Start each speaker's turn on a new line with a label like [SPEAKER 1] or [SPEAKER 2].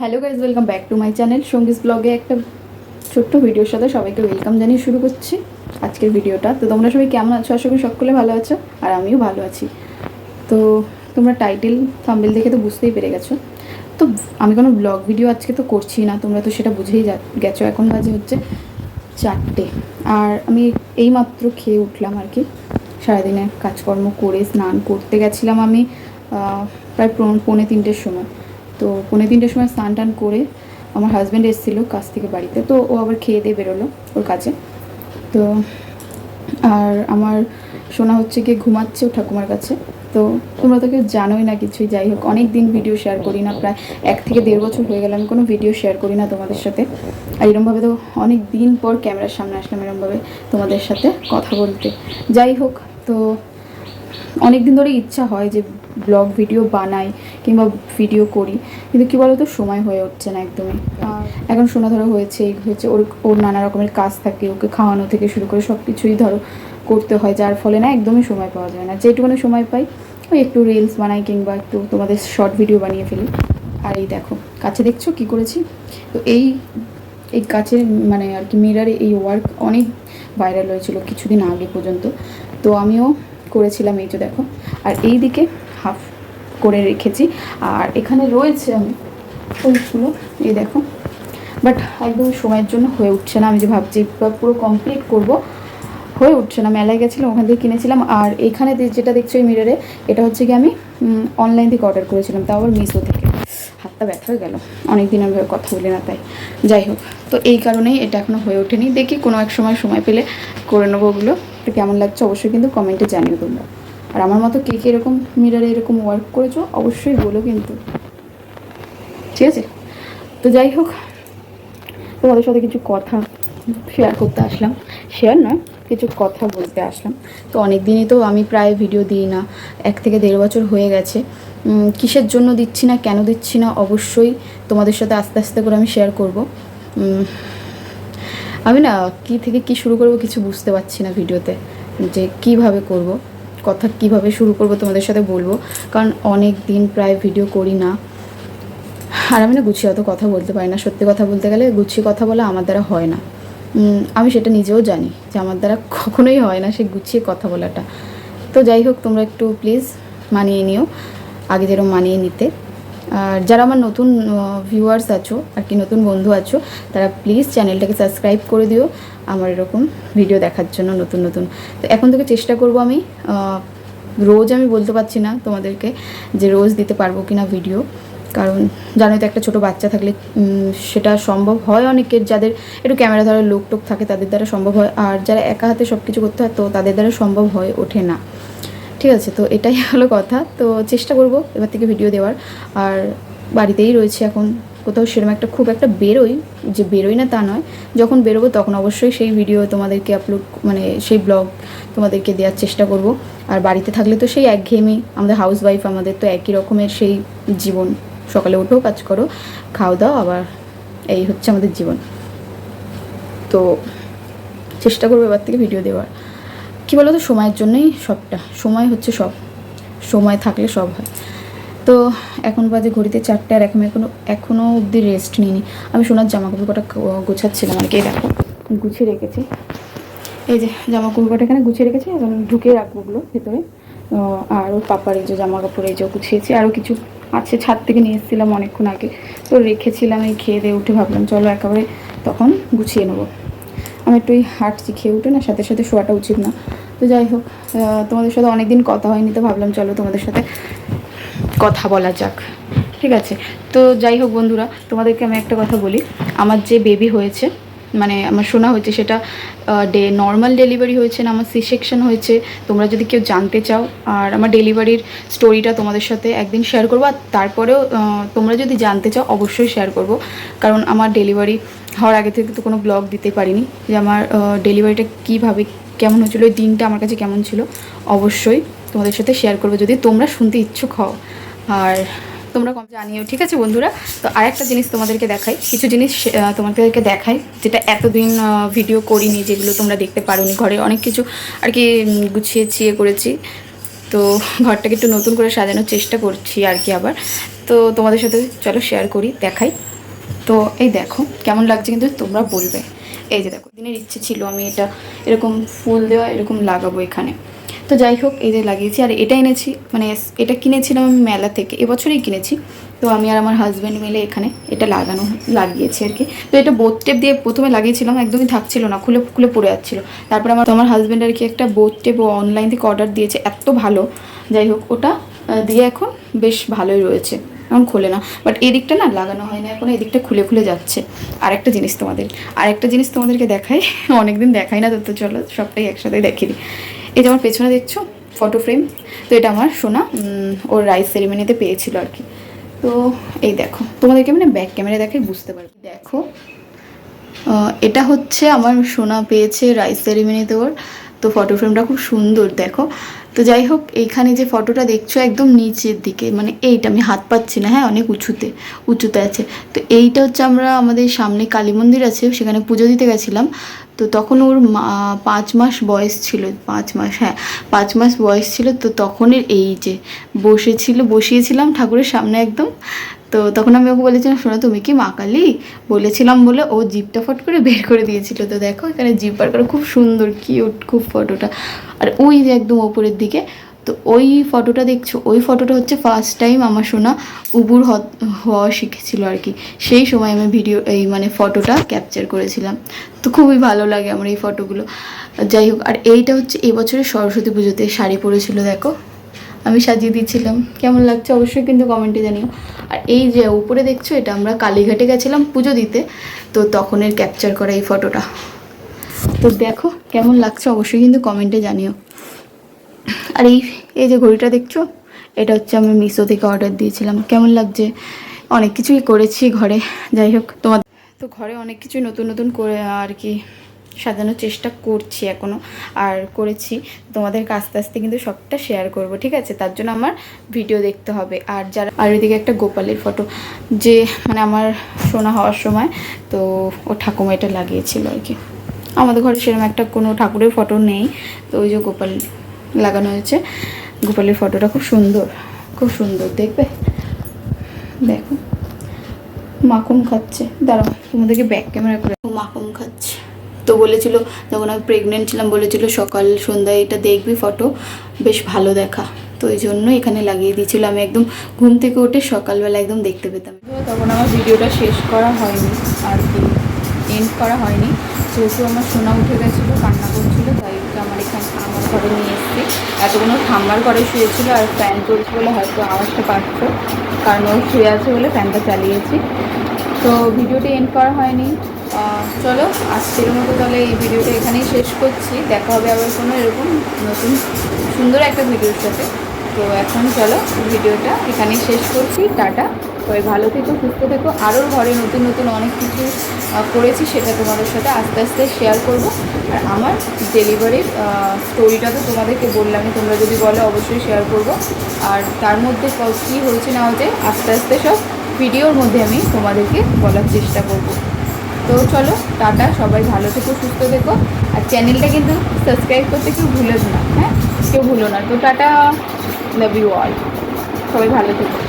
[SPEAKER 1] Hello guys welcome back to my channel সংগীত ব্লগে একটা ছোট্ট ভিডিওর সাথে সবাইকে ওয়েলকাম জানিয়ে শুরু করছি আজকের ভিডিওটা তো তোমরা সবাই কেমন আছো? আশা করি সকলে ভালো আছো আর আমিও ভালো আছি। তো তোমরা টাইটেল থাম্বেল দেখে তো বুঝতেই পেরে গেছো। তো আমি কোনো ব্লগ ভিডিও আজকে তো করছি না, তোমরা তো সেটা বুঝেই গেছো। এখন বাজে হচ্ছে চারটে। আর আমি এইমাত্র খেয়ে উঠলাম আর কি। সারাদিনে কাজকর্ম করে স্নান করতে গেছিলাম আমি প্রায় পৌনে তিনটের সময়। তো পনেরো তিনটের সময় স্নান টান করে আমার হাজব্যান্ড এসেছিল কাজ থেকে বাড়িতে। তো ও আবার খেয়ে দিয়ে বেরোলো ওর কাছে তো আর আমার শোনা হচ্ছে কি ঘুমাচ্ছে ও ঠাকুমার কাছে। তো তোমরা তো কেউ জানোই না কিছুই। যাই হোক অনেক দিন ভিডিও শেয়ার করি না, প্রায় এক থেকে দেড় বছর হয়ে গেল, আমি কোনো ভিডিও শেয়ার করি না তোমাদের সাথে। আর এরমভাবে তো অনেক দিন পর ক্যামেরার সামনে আসলাম এরমভাবে তোমাদের সাথে কথা বলতে। যাই হোক, তো অনেক দিন ধরে ইচ্ছা হয় যে ব্লগ ভিডিও বানাই কিংবা ভিডিও করি। কিন্তু কী বলতো সময় হয়ে উঠছে না একদমই। এখন শোনা ধরো হয়েছে এই হয়েছে ওর ওর নানা রকমের কাজ থাকে ওকে খাওয়ানো থেকে শুরু করে সব কিছুই ধরো করতে হয় যার ফলে না একদমই সময় পাওয়া যায় না। যেটুকুনি সময় পাই ওই একটু রিলস বানাই কিংবা একটু তোমাদের শর্ট ভিডিও বানিয়ে ফেলি। আর এই দেখো কাছে দেখছ কি করেছি? তো এই এই কাছের মানে আর কি মিরারে এই ওয়ার্ক অনেক ভাইরাল হয়েছিল কিছুদিন আগে পর্যন্ত। তো আমিও করেছিলাম এই যে দেখো। আর এই দিকে হাফ করে রেখেছি। আর এখানে রয়েছে আমি ফুলগুলো, এই দেখো। বাট একদম সময়ের জন্য হয়ে উঠছে না। আমি যে ভাবছি, পুরো কমপ্লিট করব। হয়ে উঠছে না। মেলায় গেছিলাম, ওখান থেকে কিনেছিলাম। আর এখানে যেটা দেখছ এই মিররে এটা হচ্ছে কি আমি অনলাইন থেকে অর্ডার করেছিলাম। তাও আবার মিশো থেকে। হাতটা ব্যথা হয়ে গেল। অনেক দিন আমি কথা বলি না, তাই। যাই হোক, তো এই কারণেই এটা এখনও হয়ে ওঠেনি। দেখি কোনো এক সময় সময় পেলে করে নেব ওগুলো। কেমন লাগছে অবশ্যই কিন্তু কমেন্টে জানিও তোমরা। আর আমার মতো কে কে এরকম মিরারে এরকম ওয়ার্ক করেছ, অবশ্যই বলো কিন্তু। ঠিক আছে? তো যাই হোক, তোমাদের সাথে কিছু কথা শেয়ার করতে আসলাম। শেয়ার নয়, কিছু কথা বলতে আসলাম। তো অনেক দিনই তো আমি প্রায় ভিডিও দিই না। এক থেকে দেড় বছর হয়ে গেছে। কিসের জন্য দিচ্ছি না, কেন দিচ্ছি না, অবশ্যই তোমাদের সাথে আস্তে আস্তে করে আমি শেয়ার করব। আমি না কি থেকে কি শুরু করব কিছু বুঝতে পারছি না ভিডিওতে যে কীভাবে করব। কথা কীভাবে শুরু করব তোমাদের সাথে বলব। কারণ অনেক দিন প্রায় ভিডিও করি না। আর আমি না গুছিয়ে অত কথা বলতে পারি না। সত্যি কথা বলতে গেলে গুছিয়ে কথা বলা আমার দ্বারা হয় না। আমি সেটা নিজেও জানি যে আমার দ্বারা কখনোই হয় না সে গুছিয়ে কথা বলাটা। তো যাই হোক, তোমরা একটু প্লিজ মানিয়ে নিও। আগে যেরকম মানিয়ে নিতে। আর যারা আমার নতুন ভিউয়ার্স আছো, আর কি নতুন বন্ধু আছো, তারা প্লিজ চ্যানেলটাকে সাবস্ক্রাইব করে দিও। আমার এরকম ভিডিও দেখার জন্য নতুন নতুন। তো এখন থেকে চেষ্টা করব আমি রোজ আমি বলতে পারছি না তোমাদেরকে যে রোজ দিতে পারব কি না ভিডিও কারণ জানোই তো একটা ছোটো বাচ্চা থাকলে সেটা সম্ভব হয় অনেকের যাদের একটু ক্যামেরা ধরার লোক টোক থাকে, তাদের দ্বারা সম্ভব হয়। আর যারা একা হাতে সব কিছু করতে হয়, তো তাদের দ্বারা সম্ভব হয়ে ওঠে না। ঠিক আছে, তো এটাই হলো কথা। তো চেষ্টা করব এবার থেকে ভিডিও দেওয়ার। আর বাড়িতেই রয়েছে এখন কোথাও সেরকম একটা খুব একটা বেরোই, যে বেরোই না তা নয়। যখন বেরোবো তখন অবশ্যই সেই ভিডিও তোমাদেরকে আপলোড মানে সেই ব্লগ তোমাদেরকে দেওয়ার চেষ্টা করব। আর বাড়িতে থাকলে তো সেই একঘেয়েমি, আমাদের হাউস ওয়াইফ আমাদের তো একই রকমের সেই জীবন। সকালে উঠেও কাজ করো খাওয়া দাও, আবার এই হচ্ছে আমাদের জীবন। তো চেষ্টা করব এবার থেকে ভিডিও দেওয়ার। কী বলো তো সময়ের জন্যই সবটা। সময় হচ্ছে সব। সময় থাকলে সব হয়। তো এখন বাজে ঘড়িতে চারটে আর এখন এখনও এখনও অবধি রেস্ট নিইনি। আমি সোনার জামা কাপড় কটা গোছাচ্ছিলাম আর কি দেখো, গুছিয়ে রেখেছি। এই যে জামা কাপড় এখানে গুছিয়ে রেখেছি, এখন ঢুকিয়ে রাখব ওগুলো ভেতরে। আর ওর পাপার এই যে জামা কাপড় এই যে গুছিয়েছি। আরও কিছু আছে, ছাদ থেকে নিয়ে এসেছিলাম অনেকক্ষণ আগে। তো রেখেছিলাম এই খেয়ে দিয়ে উঠে ভাবলাম, চলো একেবারে তখন গুছিয়ে নেব। আমি একটু ওই হাঁটছি, খেয়ে উঠে না, সাথে সাথে শোয়াটা উচিত না। তো যাই হোক তোমাদের সাথে অনেক দিন কথা হয়নি, তো ভাবলাম চলো তোমাদের সাথে কথা বলা যাক। ঠিক আছে? তো যাই হোক বন্ধুরা, তোমাদেরকে আমি একটা কথা বলি। আমার যে বেবি হয়েছে মানে আমার শোনা হয়েছে সেটা ডে নর্মাল ডেলিভারি হয়েছে না, আমার সি সেকশন হয়েছে। তোমরা যদি কেউ জানতে চাও, আর আমার ডেলিভারির স্টোরিটা তোমাদের সাথে একদিন শেয়ার করব, আর তারপরেও তোমরা যদি জানতে চাও, অবশ্যই শেয়ার করব। কারণ আমার ডেলিভারি হওয়ার আগে থেকে তো কোনো ব্লগ দিতে পারিনি, যে আমার ডেলিভারিটা কীভাবে কেমন হয়েছিল, ওই দিনটা আমার কাছে কেমন ছিল, অবশ্যই তোমাদের সাথে শেয়ার করব। যদি তোমরা শুনতে ইচ্ছুক হও, আর তোমরা কম জানিও ঠিক আছে বন্ধুরা? তো আরেকটা জিনিস তোমাদেরকে দেখাই। কিছু জিনিস তোমাদেরকে দেখাই যেটা এতদিন ভিডিও করিনি যেগুলো তোমরা দেখতে পারোনি ঘরে। অনেক কিছু আর কি উম, গুছিয়ে ছিয়ে করেছি। তো ঘরটাকে একটু নতুন করে সাজানোর চেষ্টা করছি আর কি আবার। তো তোমাদের সাথে চলো শেয়ার করি দেখাই। তো এই দেখো কেমন লাগছে কিন্তু তোমরা বলবে। এই যে দেখো দিনের ইচ্ছে ছিল আমি এটা এরকম ফুল দেওয়া এরকম লাগাবো এখানে। তো যাই হোক, এই যে লাগিয়েছি। আর এটা এনেছি মানে এটা কিনেছিলাম আমি মেলা থেকে, এবছরেই কিনেছি। তো আমি আর আমার হাজব্যান্ড মিলে এখানে এটা লাগানো, লাগিয়েছি আর কি। তো এটা বোথ টেপ দিয়ে প্রথমে লাগিয়েছিলাম, একদমই থাকছিল না, খুলে খুলে পড়ে যাচ্ছিল। তারপরে আমার আমার হাজব্যান্ড আর কি একটা বোথ টেপ অনলাইন থেকে অর্ডার দিয়েছে, এত ভালো। যাই হোক, ওটা দিয়ে এখন বেশ ভালোই রয়েছে। এখন খোলে না। বাট এদিকটা না লাগানো হয় না, এখন এদিকটা খুলে খুলে যাচ্ছে। আরেকটা জিনিস তোমাদের, আরেকটা জিনিস তোমাদেরকে দেখাই, অনেকদিন দেখাই না তো চলো সবটাই একসাথে দিই। এই যে আমার পেছনে দেখছ ফটো ফ্রেম তো এটা আমার সোনা ওর রাইস সেরিমনিতে পেয়েছিল আর কি। তো এই দেখো, তোমাদেরকে মানে ব্যাক ক্যামেরা দেখে বুঝতে পারবে। দেখো এটা হচ্ছে আমার সোনা পেয়েছে রাইস সেরিমনিতে ওর। তো ফটো ফ্রেমটা খুব সুন্দর, দেখো। তো যাই হোক, এইখানে যে ফটোটা দেখছ একদম নিচের দিকে মানে এইটা, আমি হাত পাচ্ছি না হ্যাঁ অনেক উঁচুতে উঁচুতে আছে। তো এইটা হচ্ছে আমরা আমাদের সামনে কালী মন্দির আছে, সেখানে পুজো দিতে গেছিলাম। তো তখন ওর পাঁচ মাস বয়স ছিল, পাঁচ মাস হ্যাঁ পাঁচ মাস বয়স ছিল, তো তখনের এই যে, বসেছিল, বসিয়েছিলাম ঠাকুরের সামনে একদম। তো তখন আমি ওকে বলেছিলাম, শোনো, তুমি কি মা কালী বলেছিলাম বলে ও জিপটা ফট করে বের করে দিয়েছিল। তো দেখো, এখানে জিপ বার করে খুব সুন্দর, কিউট খুব ফটোটা। আর ওই যে একদম ওপরের দিকে, তো ওই ফটোটা দেখছ? ওই ফটোটা হচ্ছে ফার্স্ট টাইম আমার শোনা উবুর হওয়া শিখেছিল আর কি। সেই সময় আমি ভিডিও এই মানে ফটোটা ক্যাপচার করেছিলাম। তো খুবই ভালো লাগে আমার এই ফটোগুলো। যাই হোক, আর এইটা হচ্ছে এবছরের সরস্বতী পুজোতে শাড়ি পরেছিল, দেখো। আমি সাজিয়ে দিয়েছিলাম। কেমন লাগছে অবশ্যই কিন্তু কমেন্টে জানিও। আর এই যে উপরে দেখছ, এটা আমরা কালীঘাটে গেছিলাম পুজো দিতে। তো তখনের ক্যাপচার করা এই ফটোটা তো দেখো, কেমন লাগছে অবশ্যই কিন্তু কমেন্টে জানিও। আর এই এই যে ঘড়িটা দেখছ, এটা হচ্ছে আমি মিশো থেকে অর্ডার দিয়েছিলাম। কেমন লাগছে? অনেক কিছুই করেছি ঘরে। যাই হোক তোমার তো ঘরে অনেক কিছুই নতুন নতুন করে আর কি সাজানোর চেষ্টা করছি এখনও আর করেছি। তোমাদেরকে আস্তে আস্তে কিন্তু সবটা শেয়ার করব, ঠিক আছে? তার জন্য আমার ভিডিও দেখতে হবে। আর যারা আর ওইদিকে একটা গোপালের ফটো যে মানে আমার শোনা হওয়ার সময়, তো ও ঠাকুমা এটা লাগিয়েছিল আর কি। আমাদের ঘরে সেরকম একটা কোনো ঠাকুরের ফটো নেই। তো ওই যে গোপাল লাগানো হয়েছে। গোপালের ফটোটা খুব সুন্দর। খুব সুন্দর, দেখবে? দেখো। মাখন খাচ্ছে। দাঁড়াও, তোমাদেরকে ব্যাক ক্যামেরা করে মাখন খাচ্ছে। তো বলেছিল, যখন আমি প্রেগনেন্ট ছিলাম বলেছিল, সকাল সন্ধ্যায় এটা দেখবি ফটো বেশ ভালো দেখা। তো এই জন্য এখানে লাগিয়ে দিয়েছিল। আমি একদম ঘুম থেকে উঠে সকালবেলা একদম দেখতে পেতাম। তখন আমার ভিডিওটা শেষ করা হয়নি, আর কি এন্ড করা হয়নি। যেহেতু আমার সোনা উঠে গেছিল, কান্না করছিল, তাই আমার এখানে আমার ঘরে নিয়ে এসেছি। এতগুলো ঠাম্মার ঘরে শুয়েছিল আর ফ্যান চলছে বলে হয়তো আওয়াজটা পাচ্ছ, কারণ ও শুয়ে আছে বলে ফ্যানটা চালিয়েছি। তো ভিডিওটি এন্ড করা হয়নি। চলো, আজকের মতো তাহলে এই ভিডিওটা এখানেই শেষ করছি। দেখা হবে আবার কোনো এরকম নতুন সুন্দর একটা ভিডিওর সাথে। তো এখন চলো, ভিডিওটা এখানেই শেষ করছি। টাটা। সবাই ভালো থেকো, সুস্থ থেকো। আরও ঘরে নতুন নতুন অনেক কিছু করেছি, সেটা তোমাদের সাথে আস্তে আস্তে শেয়ার করব। আর আমার ডেলিভারির স্টোরিটা তো তোমাদেরকে বললামই, তোমরা যদি বলো অবশ্যই শেয়ার করব। আর তার মধ্যে কী হয়েছে না হয়েছে, আস্তে আস্তে সব ভিডিওর মধ্যে আমি তোমাদেরকে বলার চেষ্টা করব। তো চলো, টাটা, সবাই ভালো থেকো, সুস্থ থেকো। আর চ্যানেলটা কিন্তু সাবস্ক্রাইব করতে কেউ ভুলো না হ্যাঁ? কেউ ভুলো না। তো টাটা লাভ ইউ অল সবাই ভালো থেকো।